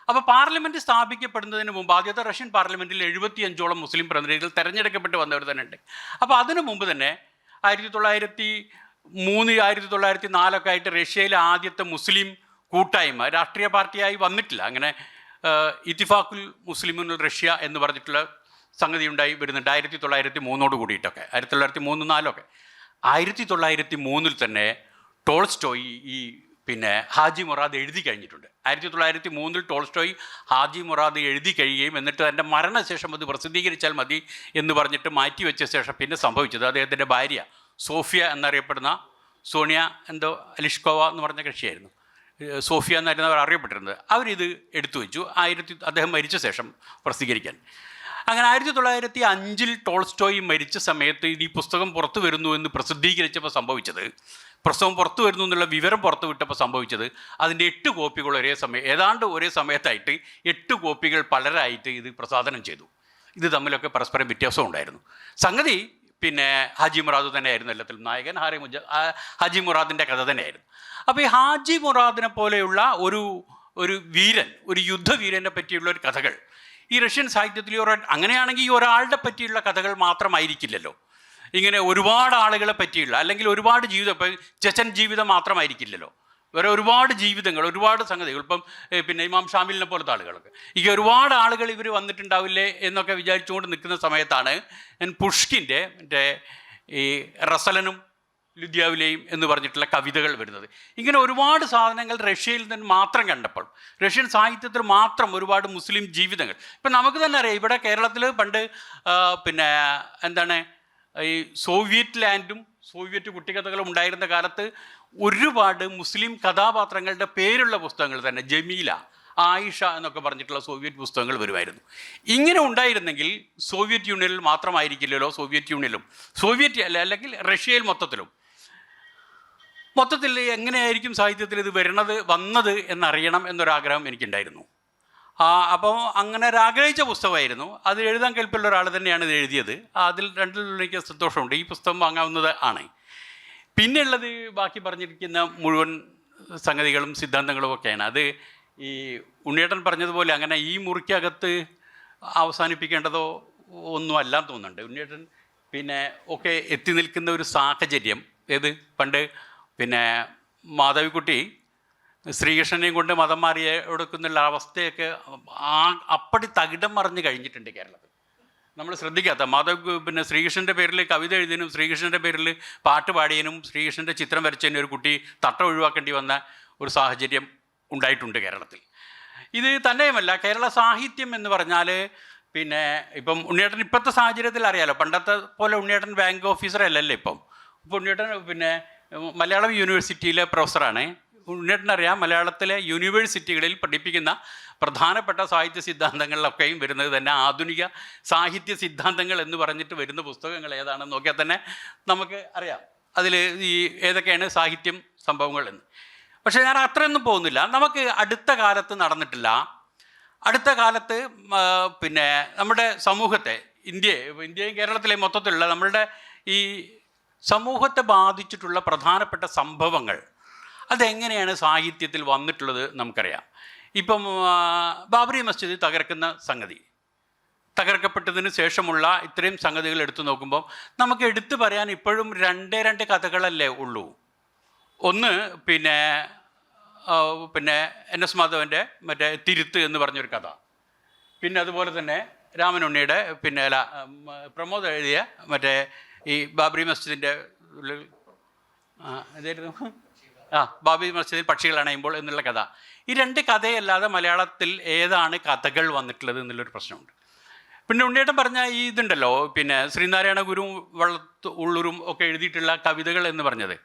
അപ്പോൾ പാർലമെന്റ് സ്ഥാപിക്കപ്പെടുന്നതിന് മുമ്പ് ആദ്യത്തെ റഷ്യൻ പാർലമെന്റിൽ എഴുപത്തിയഞ്ചോളം മുസ്ലിം പ്രതിനിധികൾ തെരഞ്ഞെടുക്കപ്പെട്ട് വന്നവർ തന്നെ ഉണ്ട്. അപ്പോൾ അതിനു മുമ്പ് തന്നെ ആയിരത്തി തൊള്ളായിരത്തി മൂന്ന് ആയിരത്തി തൊള്ളായിരത്തി നാലൊക്കെ ആയിട്ട് റഷ്യയിലെ ആദ്യത്തെ മുസ്ലിം കൂട്ടായ്മ രാഷ്ട്രീയ പാർട്ടിയായി വന്നിട്ടില്ല. അങ്ങനെ ഇത്തിഫാഖുൽ മുസ്ലിമുൽ റഷ്യ എന്ന് പറഞ്ഞിട്ടുള്ള സംഗതി ഉണ്ടായി വരുന്നുണ്ട് ആയിരത്തി തൊള്ളായിരത്തി മൂന്നോട് കൂടിയിട്ടൊക്കെ ആയിരത്തി തൊള്ളായിരത്തി മൂന്ന് നാലൊക്കെ. ആയിരത്തി തൊള്ളായിരത്തി മൂന്നിൽ തന്നെ ടോൾസ്റ്റോയി ഈ പിന്നെ ഹാജി മൊറാദ് എഴുതി കഴിഞ്ഞിട്ടുണ്ട്. ആയിരത്തി തൊള്ളായിരത്തി മൂന്നിൽ ടോൾസ്റ്റോയി ഹാജി മൊറാദ് എഴുതി കഴിയുകയും എന്നിട്ട് തന്റെ മരണശേഷം അത് പ്രസിദ്ധീകരിച്ചാൽ മതി എന്ന് പറഞ്ഞിട്ട് മാറ്റിവെച്ച ശേഷം പിന്നെ സംഭവിച്ചത് അദ്ദേഹത്തിന്റെ ഭാര്യ സോഫിയ എന്നറിയപ്പെടുന്ന സോണിയ എന്തോ അലിഷ്കോവ എന്ന് പറഞ്ഞ കക്ഷിയായിരുന്നു. ഏഹ് സോഫിയ എന്നായിരുന്നു അവർ അറിയപ്പെട്ടിരുന്നത്. അവരിത് എടുത്തു വെച്ചു. ആയിരത്തി അദ്ദേഹം മരിച്ച ശേഷം പ്രസിദ്ധീകരിക്കാൻ. അങ്ങനെ ആയിരത്തി തൊള്ളായിരത്തി അഞ്ചിൽ ടോൾസ്റ്റോയി മരിച്ച സമയത്ത് ഈ പുസ്തകം പുറത്തു വരുന്നു എന്ന് പ്രസിദ്ധീകരിച്ചപ്പോൾ സംഭവിച്ചത്. പ്രസവം പുറത്തു വരുന്നു എന്നുള്ള വിവരം പുറത്തു വിട്ടപ്പോൾ സംഭവിച്ചത് അതിന്റെ എട്ട് കോപ്പികൾ ഒരേ സമയം ഏതാണ്ട് ഒരേ സമയത്തായിട്ട് എട്ട് കോപ്പികൾ പലരായിട്ട് ഇത് പ്രസാദനം ചെയ്തു. ഇത് തമ്മിലൊക്കെ പരസ്പരം വ്യത്യാസം ഉണ്ടായിരുന്നു. സംഗതി പിന്നെ ഹാജി മുറാദ് തന്നെയായിരുന്നു എല്ലാത്തിലും. നായകൻ ഹാരി മുജ ഹാജി മുറാദിന്റെ കഥ തന്നെയായിരുന്നു. അപ്പോൾ ഈ ഹാജി മുറാദിനെ പോലെയുള്ള ഒരു ഒരു വീരൻ ഒരു യുദ്ധവീരനെ പറ്റിയുള്ള ഒരു കഥകൾ ഈ റഷ്യൻ സാഹിത്യത്തിൽ ഒരു അങ്ങനെയാണെങ്കിൽ ഈ ഒരാളുടെ പറ്റിയുള്ള കഥകൾ മാത്രമായിരിക്കില്ലല്ലോ. ഇങ്ങനെ ഒരുപാട് ആളുകളെ പറ്റിയുള്ള അല്ലെങ്കിൽ ഒരുപാട് ജീവിതം ഇപ്പം ചെച്ചൻ ജീവിതം മാത്രമായിരിക്കില്ലല്ലോ. വേറെ ഒരുപാട് ജീവിതങ്ങൾ ഒരുപാട് സംഗതികൾ. ഇപ്പം പിന്നെ ഇമാം ഷാമിലിനെ പോലത്തെ ആളുകളൊക്കെ. ഈ ഒരുപാട് ആളുകൾ ഇവർ വന്നിട്ടുണ്ടാവില്ലേ എന്നൊക്കെ വിചാരിച്ചുകൊണ്ട് നിൽക്കുന്ന സമയത്താണ് ഞാൻ പുഷ്കിന്റെ മറ്റേ ഈ റസലനും ലുദ്യാവിലെയും എന്ന് പറഞ്ഞിട്ടുള്ള കവിതകൾ വരുന്നത്. ഇങ്ങനെ ഒരുപാട് സാധനങ്ങൾ റഷ്യയിൽ നിന്ന് മാത്രം കണ്ടപ്പോൾ റഷ്യൻ സാഹിത്യത്തിൽ മാത്രം ഒരുപാട് മുസ്ലിം ജീവിതങ്ങൾ. ഇപ്പം നമുക്ക് തന്നെ അറിയാം ഇവിടെ കേരളത്തിൽ പണ്ട് പിന്നെ എന്താണ് ഈ സോവിയറ്റ് ലാൻഡും സോവിയറ്റ് കുട്ടിക്കഥകളും ഉണ്ടായിരുന്ന കാലത്ത് ഒരുപാട് മുസ്ലിം കഥാപാത്രങ്ങളുടെ പേരുള്ള പുസ്തകങ്ങൾ തന്നെ ജമീല ആയിഷ എന്നൊക്കെ പറഞ്ഞിട്ടുള്ള സോവിയറ്റ് പുസ്തകങ്ങൾ വരുമായിരുന്നു. ഇങ്ങനെ ഉണ്ടായിരുന്നെങ്കിൽ സോവിയറ്റ് യൂണിയനിൽ മാത്രമായിരിക്കില്ലല്ലോ സോവിയറ്റ് യൂണിയനിലും. സോവിയറ്റ് അല്ല അല്ലെങ്കിൽ റഷ്യയിൽ മൊത്തത്തിലും. മൊത്തത്തിൽ എങ്ങനെയായിരിക്കും സാഹിത്യത്തിൽ ഇത് വരണത് വന്നത് എന്നറിയണം എന്നൊരാഗ്രഹം എനിക്കുണ്ടായിരുന്നു. അപ്പോൾ അങ്ങനെ ഒരാഗ്രഹിച്ച പുസ്തകമായിരുന്നു. അത് എഴുതാൻ കേൾപ്പുള്ള ഒരാൾ തന്നെയാണ് ഇത് എഴുതിയത്. അതിൽ രണ്ടിലുള്ള എനിക്ക് സന്തോഷമുണ്ട്. ഈ പുസ്തകം വാങ്ങാവുന്നത് ആണ്. പിന്നെയുള്ളത് ബാക്കി പറഞ്ഞിരിക്കുന്ന മുഴുവൻ സംഗതികളും സിദ്ധാന്തങ്ങളും ഒക്കെയാണ്. അത് ഈ ഉണ്ണിയേട്ടൻ പറഞ്ഞതുപോലെ അങ്ങനെ ഈ മുറിക്കകത്ത് അവസാനിപ്പിക്കേണ്ടതോ ഒന്നും അല്ലാന്ന് തോന്നുന്നുണ്ട്. ഉണ്ണിയേട്ടൻ പിന്നെ ഒക്കെ എത്തി നിൽക്കുന്ന ഒരു സാഹചര്യം. ഏത്? പണ്ട് പിന്നെ മാധവിക്കുട്ടി ശ്രീകൃഷ്ണനെയും കൊണ്ട് മതം മാറിയ എടുക്കുന്നുള്ള അവസ്ഥയൊക്കെ ആ അപ്പടി തകിടം മറിഞ്ഞ് കഴിഞ്ഞിട്ടുണ്ട് കേരളത്തിൽ. നമ്മൾ ശ്രദ്ധിക്കാത്ത മാധവ് പിന്നെ ശ്രീകൃഷ്ണന്റെ പേരിൽ കവിത എഴുതിയതിനും ശ്രീകൃഷ്ണന്റെ പേരിൽ പാട്ട് പാടിയതിനും ശ്രീകൃഷ്ണന്റെ ചിത്രം വരച്ചതിനും ഒരു കുട്ടി തട്ട ഒഴിവാക്കേണ്ടി വന്ന ഒരു സാഹചര്യം ഉണ്ടായിട്ടുണ്ട് കേരളത്തിൽ. ഇത് തന്നെയുമല്ല കേരള സാഹിത്യം എന്ന് പറഞ്ഞാൽ പിന്നെ ഇപ്പം ഉണ്ണിയേട്ടൻ ഇപ്പോഴത്തെ സാഹചര്യത്തിൽ അറിയാലോ പണ്ടത്തെ പോലെ ഉണ്ണിയേട്ടൻ ബാങ്ക് ഓഫീസർ അല്ലല്ലോ ഇപ്പം ഇപ്പോൾ ഉണ്ണിയേട്ടൻ പിന്നെ മലയാളം യൂണിവേഴ്സിറ്റിയിലെ പ്രൊഫസറാണ്. ഉണ്ണിയേട്ടനറിയാം മലയാളത്തിലെ യൂണിവേഴ്സിറ്റികളിൽ പഠിപ്പിക്കുന്ന പ്രധാനപ്പെട്ട സാഹിത്യ സിദ്ധാന്തങ്ങളിലൊക്കെയും വരുന്നത് തന്നെ ആധുനിക സാഹിത്യ സിദ്ധാന്തങ്ങൾ എന്ന് പറഞ്ഞിട്ട് വരുന്ന പുസ്തകങ്ങൾ ഏതാണെന്ന് നോക്കിയാൽ തന്നെ നമുക്ക് അറിയാം. അതിൽ ഈ ഏതൊക്കെയാണ് സാഹിത്യം സംഭവങ്ങൾ എന്ന്. പക്ഷേ ഞാൻ അത്രയൊന്നും പോകുന്നില്ല. നമുക്ക് അടുത്ത കാലത്ത് നടന്നിട്ടില്ല. അടുത്ത കാലത്ത് പിന്നെ നമ്മുടെ സമൂഹത്തെ ഇന്ത്യയെ ഇന്ത്യയും കേരളത്തിലെ മൊത്തത്തിലുള്ള നമ്മളുടെ ഈ സമൂഹത്തെ ബാധിച്ചിട്ടുള്ള പ്രധാനപ്പെട്ട സംഭവങ്ങൾ. അതെങ്ങനെയാണ് സാഹിത്യത്തിൽ വന്നിട്ടുള്ളത് നമുക്കറിയാം. ഇപ്പം ബാബറി മസ്ജിദ് തകർക്കുന്ന സംഗതി. തകർക്കപ്പെട്ടതിന് ശേഷമുള്ള ഇത്രയും സംഗതികൾ എടുത്തു നോക്കുമ്പോൾ നമുക്ക് എടുത്തു പറയാൻ ഇപ്പോഴും രണ്ടേ രണ്ട് കഥകളല്ലേ ഉള്ളൂ. ഒന്ന് പിന്നെ പിന്നെ എൻ എസ് മാധവന്റെ മറ്റേ തിരുത്ത് എന്ന് പറഞ്ഞൊരു കഥ. പിന്നെ അതുപോലെ തന്നെ രാമനുണ്ണിയുടെ പിന്നെ അല്ല പ്രമോദ് എഴുതിയ മറ്റേ ഈ ബാബറി മസ്ജിദിന്റെ ഇതായിരുന്നു ആ ബാബി മസ്ജിദിൽ പക്ഷികൾ അണയുമ്പോൾ എന്നുള്ള കഥ. ഈ രണ്ട് കഥയല്ലാതെ മലയാളത്തിൽ ഏതാണ് കഥകൾ വന്നിട്ടുള്ളത് എന്നുള്ളൊരു പ്രശ്നമുണ്ട്. പിന്നെ ഉണ്ണിയേട്ടൻ പറഞ്ഞ ഈ ഇതുണ്ടല്ലോ പിന്നെ ശ്രീനാരായണ ഗുരുവും വള്ളത്ത് ഉള്ളൂരും ഒക്കെ എഴുതിയിട്ടുള്ള കവിതകൾ എന്ന് പറഞ്ഞത്.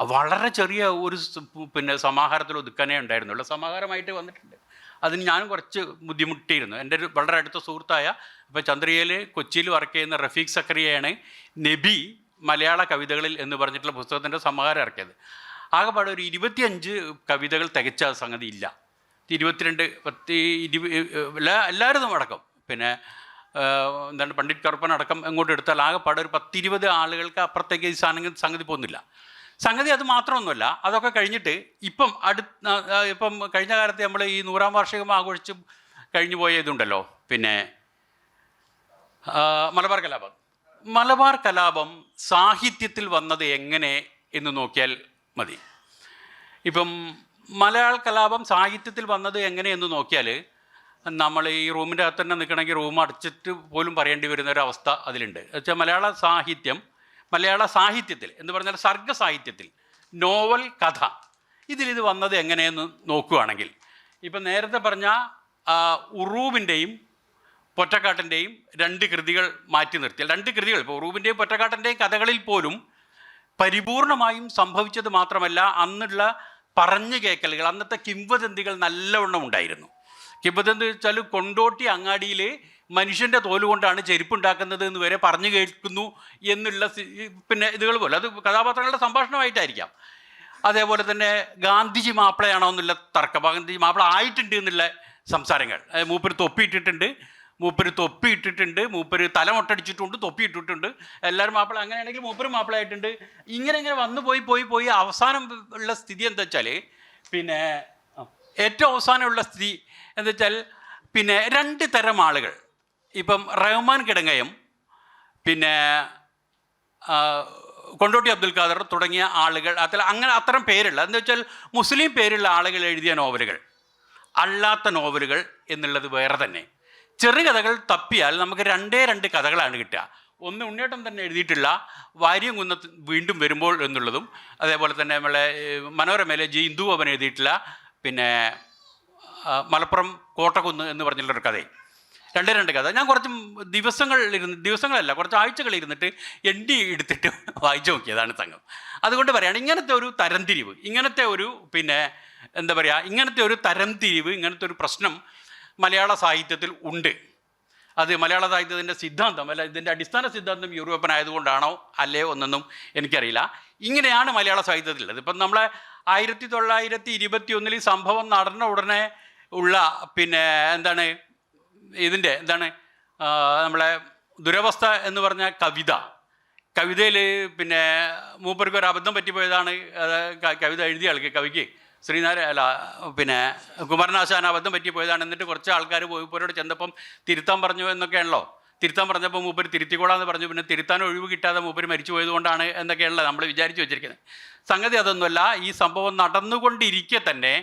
വളരെ ചെറിയ ഒരു പിന്നെ സമാഹാരത്തിൽ ഒതുക്കാനേ ഉണ്ടായിരുന്നുള്ളൂ. സമാഹാരമായിട്ട് വന്നിട്ടുണ്ട്. അതിന് ഞാൻ കുറച്ച് ബുദ്ധിമുട്ടിയിരുന്നു. എന്റെ ഒരു വളരെ അടുത്ത സുഹൃത്തായ ഇപ്പോൾ ചന്ദ്രികയിൽ കൊച്ചിയിൽ വർക്ക് ചെയ്യുന്ന റഫീഖ് സക്കറിയയാണ് നബി മലയാള കവിതകളിൽ എന്ന് പറഞ്ഞിട്ടുള്ള പുസ്തകത്തിന്റെ സമാഹാരം ഇറക്കിയത്. ആകെപ്പാടെ ഒരു ഇരുപത്തിയഞ്ച് കവിതകൾ തികച്ച സംഗതി ഇല്ല. ഇരുപത്തിരണ്ട് പത്തി ഇരുപ എല്ലാ എല്ലാവരും അടക്കം. പിന്നെ എന്താണ് പണ്ഡിറ്റ് കറുപ്പൻ അടക്കം എങ്ങോട്ട് എടുത്താൽ ആകെപ്പാടെ ഒരു പത്തിരുപത് ആളുകൾക്ക് അപ്പുറത്തേക്ക് ഈ സാധനം സംഗതി പോകുന്നില്ല. സംഗതി അത് മാത്രമൊന്നുമല്ല അതൊക്കെ കഴിഞ്ഞിട്ട് ഇപ്പം അടു ഇപ്പം കഴിഞ്ഞ കാലത്ത് നമ്മൾ ഈ നൂറാം വാർഷികം ആഘോഷിച്ച് കഴിഞ്ഞു പോയ ഇതുണ്ടല്ലോ. പിന്നെ മലബാർ കലാപം. മലബാർ കലാപം സാഹിത്യത്തിൽ വന്നത് എങ്ങനെ എന്ന് നോക്കിയാൽ മതി. ഇപ്പം മലയാള കലാപം സാഹിത്യത്തിൽ വന്നത് എങ്ങനെയെന്ന് നോക്കിയാൽ നമ്മൾ ഈ റൂമിന്റെ അകത്ത് തന്നെ നിൽക്കണമെങ്കിൽ റൂം അടച്ചിട്ട് പോലും പറയേണ്ടി വരുന്ന ഒരു അവസ്ഥ അതിലുണ്ട്. വെച്ചാൽ മലയാള സാഹിത്യം മലയാള സാഹിത്യത്തിൽ എന്ന് പറഞ്ഞാൽ സർഗ സാഹിത്യത്തിൽ നോവൽ കഥ ഇതിലിത് വന്നത് എങ്ങനെയെന്ന് നോക്കുകയാണെങ്കിൽ ഇപ്പം നേരത്തെ പറഞ്ഞ ഉറൂബിന്റെയും പൊറ്റക്കാട്ടിന്റെയും രണ്ട് കൃതികൾ മാറ്റി നിർത്തിയാൽ രണ്ട് കൃതികൾ ഇപ്പോൾ റൂബിന്റെയും പൊറ്റക്കാട്ടിന്റെയും കഥകളിൽ പോലും പരിപൂർണമായും സംഭവിച്ചത് മാത്രമല്ല അന്നുള്ള പറഞ്ഞു കേൾക്കലുകൾ അന്നത്തെ കിംവദന്തികൾ നല്ലവണ്ണം ഉണ്ടായിരുന്നു. കിംവദന്തി വെച്ചാൽ കൊണ്ടോട്ടി അങ്ങാടിയിൽ മനുഷ്യന്റെ തോൽ കൊണ്ടാണ് ചെരുപ്പുണ്ടാക്കുന്നത് എന്ന് വരെ പറഞ്ഞു കേൾക്കുന്നു എന്നുള്ള പിന്നെ ഇതുകൾ പോലെ. അത് കഥാപാത്രങ്ങളുടെ സംഭാഷണമായിട്ടായിരിക്കാം. അതേപോലെ തന്നെ ഗാന്ധിജി മാപ്പിളയാണോ എന്നുള്ള തർക്കം. ഗാന്ധിജി മാപ്പിള ആയിട്ടുണ്ട് എന്നുള്ള സംസാരങ്ങൾ. മൂപ്പര് തൊപ്പിയിട്ടിട്ടുണ്ട്. മൂപ്പര് തൊപ്പി ഇട്ടിട്ടുണ്ട് മൂപ്പര് തലമൊട്ടടിച്ചിട്ടുണ്ട് തൊപ്പിയിട്ടിട്ടുണ്ട്. എല്ലാവരും മാപ്പിള അങ്ങനെയാണെങ്കിൽ മൂപ്പര് മാപ്പിളായിട്ടുണ്ട് ഇങ്ങനെ ഇങ്ങനെ വന്നു പോയി പോയി പോയി അവസാനം ഉള്ള സ്ഥിതി എന്താ വെച്ചാൽ പിന്നെ ഏറ്റവും അവസാനമുള്ള സ്ഥിതി എന്താ വെച്ചാൽ പിന്നെ രണ്ട് തരം ആളുകൾ. ഇപ്പം റഹ്മാൻ കിടങ്ങയും പിന്നെ കൊണ്ടോട്ടി അബ്ദുൽ ഖാദർ തുടങ്ങിയ ആളുകൾ അതിൽ അങ്ങനെ അത്തരം പേരുള്ള എന്താ വെച്ചാൽ മുസ്ലിം പേരുള്ള ആളുകൾ എഴുതിയ നോവലുകൾ. അല്ലാത്ത നോവലുകൾ എന്നുള്ളത് വേറെ തന്നെ. ചെറുകഥകൾ തപ്പിയാൽ നമുക്ക് രണ്ടേ രണ്ട് കഥകളാണ് കിട്ടുക. ഒന്ന് ഉണ്ണേട്ടം തന്നെ എഴുതിയിട്ടുള്ള വാര്യം കുന്നത്ത് വീണ്ടും വരുമ്പോൾ എന്നുള്ളതും അതേപോലെ തന്നെ നമ്മളെ മനോരമയിലെ ജി ഇന്ദു ഭവൻ എഴുതിയിട്ടുള്ള പിന്നെ മലപ്പുറം കോട്ടക്കുന്ന് എന്ന് പറഞ്ഞിട്ടുള്ളൊരു കഥയും. രണ്ടേ രണ്ട് കഥ. ഞാൻ കുറച്ച് ദിവസങ്ങൾ ഇരുന്ന് ദിവസങ്ങളല്ല കുറച്ച് ആഴ്ചകൾ ഇരുന്നിട്ട് എണ്ണി എടുത്തിട്ട് വായിച്ചു നോക്കിയതാണ് സംഘം അതുകൊണ്ട് പറയാണ് ഇങ്ങനത്തെ ഒരു തരംതിരിവ് ഇങ്ങനത്തെ ഒരു പിന്നെ എന്താ പറയുക ഇങ്ങനത്തെ ഒരു തരംതിരിവ് ഇങ്ങനത്തെ ഒരു പ്രശ്നം മലയാള സാഹിത്യത്തിൽ ഉണ്ട്. അത് മലയാള സാഹിത്യത്തിന്റെ സിദ്ധാന്തം അല്ല ഇതിന്റെ അടിസ്ഥാന സിദ്ധാന്തം യൂറോപ്യൻ ആയതുകൊണ്ടാണോ അല്ലയോ എന്നൊന്നും എനിക്കറിയില്ല. ഇങ്ങനെയാണ് മലയാള സാഹിത്യത്തിലുള്ളത്. ഇപ്പം നമ്മളെ ആയിരത്തി തൊള്ളായിരത്തി ഇരുപത്തി ഒന്നിൽ സംഭവം നടന്ന ഉടനെ ഉള്ള പിന്നെ എന്താണ് ഇതിന്റെ എന്താണ് നമ്മളെ ദുരവസ്ഥ എന്ന് പറഞ്ഞ കവിത. കവിതയിൽ പിന്നെ മൂപ്പർക്ക് ഒരു അബദ്ധം പറ്റിപ്പോയതാണ് കവിത എഴുതിയ ആൾക്ക് കവിക്ക്. ശ്രീനാരായ അല്ല പിന്നെ കുമാരനാശാൻ അബദ്ധം പറ്റിപ്പോയതാണ് എന്നിട്ട് കുറച്ച് ആൾക്കാർ പോയിപ്പോരോട് ചെന്നപ്പം തിരുത്താൻ പറഞ്ഞു എന്നൊക്കെയാണല്ലോ. തിരുത്താൻ പറഞ്ഞപ്പോൾ മൂപ്പര് തിരുത്തിക്കോളാന്ന് പറഞ്ഞു. പിന്നെ തിരുത്താൻ ഒഴിവ് കിട്ടാതെ മൂപ്പര് മരിച്ചു പോയതുകൊണ്ടാണ് എന്നൊക്കെയുള്ള നമ്മൾ വിചാരിച്ചു വെച്ചിരിക്കുന്നത്. സംഗതി അതൊന്നുമല്ല ഈ സംഭവം നടന്നുകൊണ്ടിരിക്കെ തന്നെ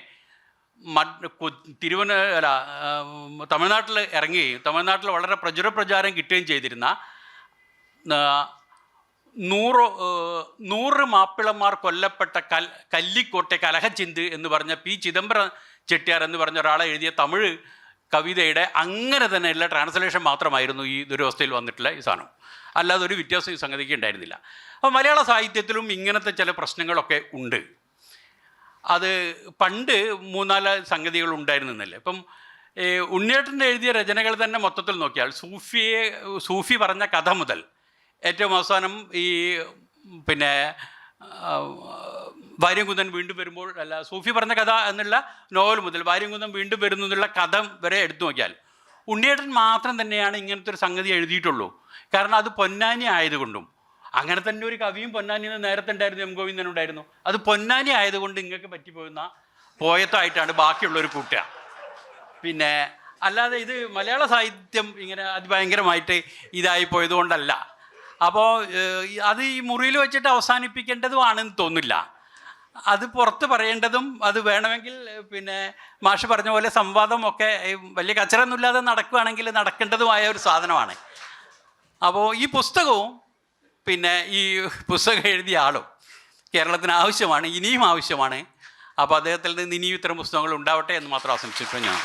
തിരുവന അല്ല തമിഴ്നാട്ടിൽ ഇറങ്ങുകയും തമിഴ്നാട്ടിൽ വളരെ പ്രചുര പ്രചാരം കിട്ടുകയും ചെയ്തിരുന്ന നൂറ് നൂറ് മാപ്പിളന്മാർ കൊല്ലപ്പെട്ട കൽ കല്ലിക്കോട്ടെ കലഹച്ചിന്ത് എന്ന് പറഞ്ഞ പി. ചിദംബരം ചെട്ടിയാർ എന്ന് പറഞ്ഞ ഒരാളെ എഴുതിയ തമിഴ് കവിതയുടെ അങ്ങനെ തന്നെയുള്ള ട്രാൻസ്ലേഷൻ മാത്രമായിരുന്നു ഈ ദുരവസ്ഥയിൽ വന്നിട്ടുള്ള ഈ സാധനം. അല്ലാതെ ഒരു വ്യത്യാസം ഈ സംഗതിക്ക് ഉണ്ടായിരുന്നില്ല. അപ്പോൾ മലയാള സാഹിത്യത്തിലും ഇങ്ങനത്തെ ചില പ്രശ്നങ്ങളൊക്കെ ഉണ്ട്. അത് പണ്ട് മൂന്നാൽ സംഗതികൾ ഉണ്ടായിരുന്നില്ലേ? ഇപ്പം ഉണ്ണിയേട്ടന്റെ എഴുതിയ രചനകൾ തന്നെ മൊത്തത്തിൽ നോക്കിയാൽ സൂഫിയെ സൂഫി പറഞ്ഞ കഥ മുതൽ ഏറ്റവും അവസാനം ഈ പിന്നെ വാര്യംകുന്ദൻ വീണ്ടും വരുമ്പോൾ അല്ല സൂഫി പറഞ്ഞ കഥ എന്നുള്ള നോവൽ മുതൽ വാര്യംകുന്നൻ വീണ്ടും വരുന്നു എന്നുള്ള കഥ വരെ എടുത്തു നോക്കിയാൽ ഉണ്ണിയേട്ടൻ മാത്രം തന്നെയാണ് ഇങ്ങനത്തെ ഒരു സംഗതി എഴുതിയിട്ടുള്ളൂ. കാരണം അത് പൊന്നാനി ആയതുകൊണ്ടും അങ്ങനെ തന്നെ ഒരു കവിയും പൊന്നാനി നേരത്തെ ഉണ്ടായിരുന്നു എം ഗോവിന്ദൻ ഉണ്ടായിരുന്നു അത് പൊന്നാനി ആയതുകൊണ്ട് ഇങ്ങൾക്ക് പറ്റിപ്പോകുന്ന പോയത്തായിട്ടാണ് ബാക്കിയുള്ളൊരു കൂട്ടുക. പിന്നെ അല്ലാതെ ഇത് മലയാള സാഹിത്യം ഇങ്ങനെ അതിഭയങ്കരമായിട്ട് ഇതായി പോയതുകൊണ്ടല്ല. അപ്പോൾ അത് ഈ മുറിയിൽ വെച്ചിട്ട് അവസാനിപ്പിക്കേണ്ടതുമാണെന്ന് തോന്നില്ല. അത് പുറത്ത് പറയേണ്ടതും അത് വേണമെങ്കിൽ പിന്നെ മാഷ് പറഞ്ഞ പോലെ സംവാദം ഒക്കെ ഏഹ്, വലിയ കച്ചറൊന്നുമില്ലാതെ നടക്കുകയാണെങ്കിൽ നടക്കേണ്ടതുമായ ഒരു സാധനമാണ്. അപ്പോൾ ഈ പുസ്തകവും പിന്നെ ഈ പുസ്തകം എഴുതിയ ആളും കേരളത്തിന് ആവശ്യമാണ് ഇനിയും ആവശ്യമാണ്. അപ്പോൾ അദ്ദേഹത്തിൽ നിന്ന് ഇനിയും ഇത്തരം പുസ്തകങ്ങൾ ഉണ്ടാവട്ടെ എന്ന് മാത്രം ആശംസിച്ചിട്ടുണ്ട് ഞാൻ